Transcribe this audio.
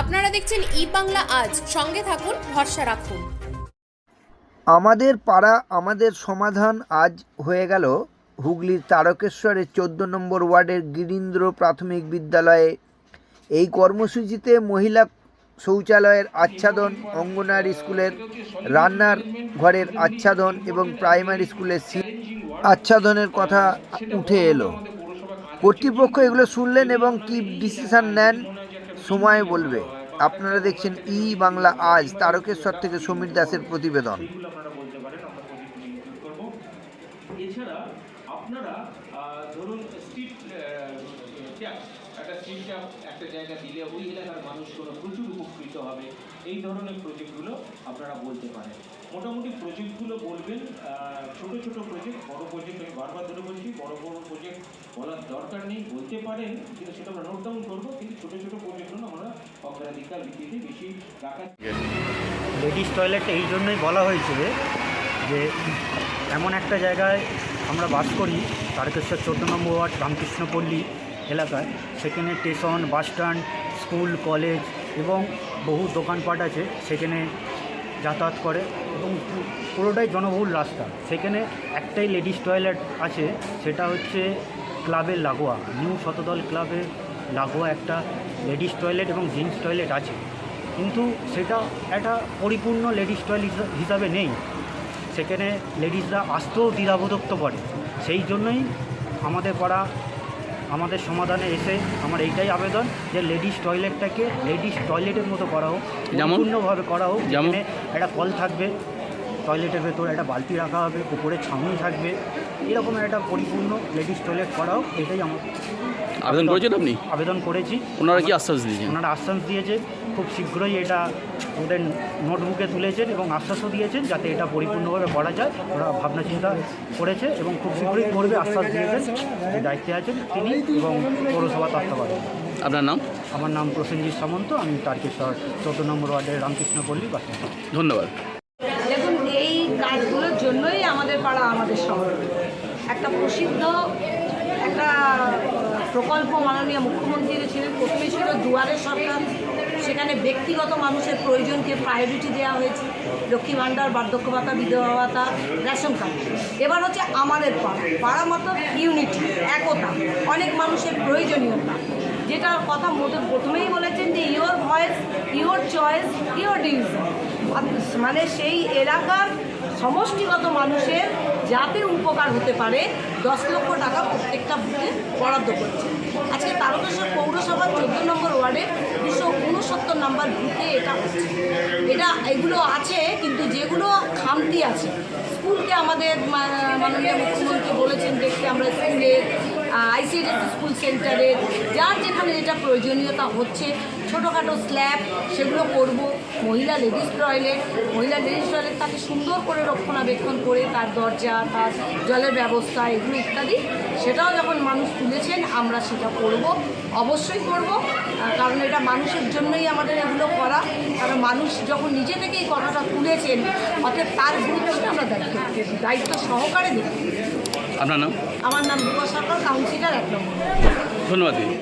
আপনারা দেখছেন ই বাংলা আজ। সঙ্গে থাকুন, ভরসা রাখুন। আমাদের পাড়া, আমাদের সমাধান আজ হয়ে গেল হুগলির তারকেশ্বরের চোদ্দ নম্বর ওয়ার্ডের গিরীন্দ্র প্রাথমিক বিদ্যালয়ে। এই কর্মসূচিতে মহিলা শৌচালয়ের আচ্ছাদন, অঙ্গনারী স্কুলের রান্নার ঘরের আচ্ছাদন এবং প্রাইমারি স্কুলের আচ্ছাদনের কথা উঠে এলো। কর্তৃপক্ষ এগুলো শুনলেন এবং কি ডিসিশন নেন সময় বলবে। আপনারা দেখছেন ই বাংলা আজ, তারকেশ্বর থেকে সমীর দাসের প্রতিবেদন। প্রচুর আপনারা বলতে পারেন। মোটামুটি প্রজেক্টগুলো বলবেন ছোট ছোট প্রজেক্ট, বড় প্রজেক্ট, আমি বারবার ধরে বলছি, বড় বড় প্রজেক্ট বলার দরকার নেই, বলতে পারেন, কিন্তু সেটা আমরা নোট ডাউন করব, কিন্তু ছোট ছোট প্রজেক্টগুলো আমরা অগ্রাধিকার ভিত্তিতে বেশি রাখার লেডিস টয়লেট এই জন্যই বলা হয়েছিল যে, এমন একটা জায়গায় আমরা বাস করি, তারকেশ্বর চোদ্দ নম্বর ওয়ার্ড, রামকৃষ্ণপল্লী এলাকায়। সেখানে station bus stand school college এবং বহু দোকানপাট আছে, সেখানে যাতায়াত করে এবং পুরোটাই জনবহুল রাস্তা। সেখানে একটাই লেডিস টয়লেট আছে, সেটা হচ্ছে ক্লাবের লাগোয়া নিউ শতদল ক্লাবের লাগোয়া একটা লেডিস টয়লেট এবং জেন্টস টয়লেট আছে। কিন্তু সেটা একটা পরিপূর্ণ লেডিস টয়লেট হিসাবে নেই। সেখানে লেডিসরা আসতেও দ্বিধাবোধক করে। সেই জন্যই আমাদের পাড়া আমাদের সমাধানে এসে আমার এইটাই আবেদন যে লেডিস টয়লেটটাকে লেডিস টয়লেটের মতো করা হোক? পূর্ণভাবে করা হোক। যেমন? একটা কল থাকবে। টয়লেটের ভেতর একটা বালতি রাখা হবে উপরে ছাউনি থাকবে। এরকম একটা পরিপূর্ণ লেডিস টয়লেট করা হোক এটাই আমার আবেদন করেছেন আপনি? আবেদন করেছি। ওনারা কি আশ্বাস দিয়েছেন? ওনারা আশ্বাস দিয়েছে খুব শীঘ্রই এটা ওদের নোটবুকে তুলেছেন এবং আশ্বাসও দিয়েছেন যাতে এটা পরিপূর্ণভাবে করা যায়। ওরা ভাবনা চিন্তা করেছে এবং খুব শীঘ্রই করবে আশ্বাস দিয়েছেন। যে দায়িত্বে আছেন তিনি এবং পৌরসভা তত্ত্বাবধান আপনার নাম? আমার নাম প্রসেনজিৎ সামন্ত আমি তারকেশ্বর চৌদ্দ নম্বর ওয়ার্ডের রামকৃষ্ণপল্লী বাসিন্দা। ধন্যবাদ। কাজগুলোর জন্যই আমাদের পাড়া আমাদের শহর। একটা প্রসিদ্ধ, একটা প্রকল্প মাননীয় মুখ্যমন্ত্রী ছিলেন প্রথমে ছিল দুয়ারের সরকার। সেখানে ব্যক্তিগত মানুষের প্রয়োজনকে প্রায়োরিটি দেওয়া হয়েছে। লক্ষ্মী ভাণ্ডার, বার্ধক্য ভাতা, বিধবা ভাতা, রেশন কার্ড। এবার হচ্ছে আমাদের পাড়া। পাড়া মতো ইউনিটি একতা। অনেক মানুষের প্রয়োজনীয়তা। যেটার কথা মতো প্রথমেই বলেছেন যে your voice your choice your decision মানে সেই এলাকার সমষ্টিগত মানুষের যাতে উপকার হতে পারে দশ লক্ষ টাকা প্রত্যেকটা বুথে বরাদ্দ করছে। আজকে তারকেশ্বর পৌরসভার চোদ্দ নম্বর ওয়ার্ডে দুশো উনসত্তর নম্বর বুথে এটা হচ্ছে। এটা, এগুলো আছে, কিন্তু যেগুলো খামতি আছে, স্কুলকে আমাদের মাননীয় দেখতে আমরা স্কুলের আইসিএস স্কুল সেন্টারে যার যেখানে যেটা প্রয়োজনীয়তা হচ্ছে, ছোটোখাটো স্ল্যাব সেগুলো করব, মহিলা লেডিস টয়লেট মহিলা লেডিস টয়লেট তাকে সুন্দর করে রক্ষণাবেক্ষণ করে তার দরজা, তার জলের ব্যবস্থা, এগুলো ইত্যাদি, সেটাও যখন মানুষ তুলেছেন, আমরা সেটা করব, অবশ্যই করব কারণ এটা মানুষের জন্যই আমাদের এগুলো করা, কারণ মানুষ যখন নিজে থেকেই কথাটা তুলেছেন, অর্থাৎ তার গুরুত্বটা আমরা দায়িত্ব দায়িত্ব সহকারে দেখি আপনার নাম? আমার নাম বিপদ সরকার কাউন্সিলর এক নম্বর। ধন্যবাদ দিদি।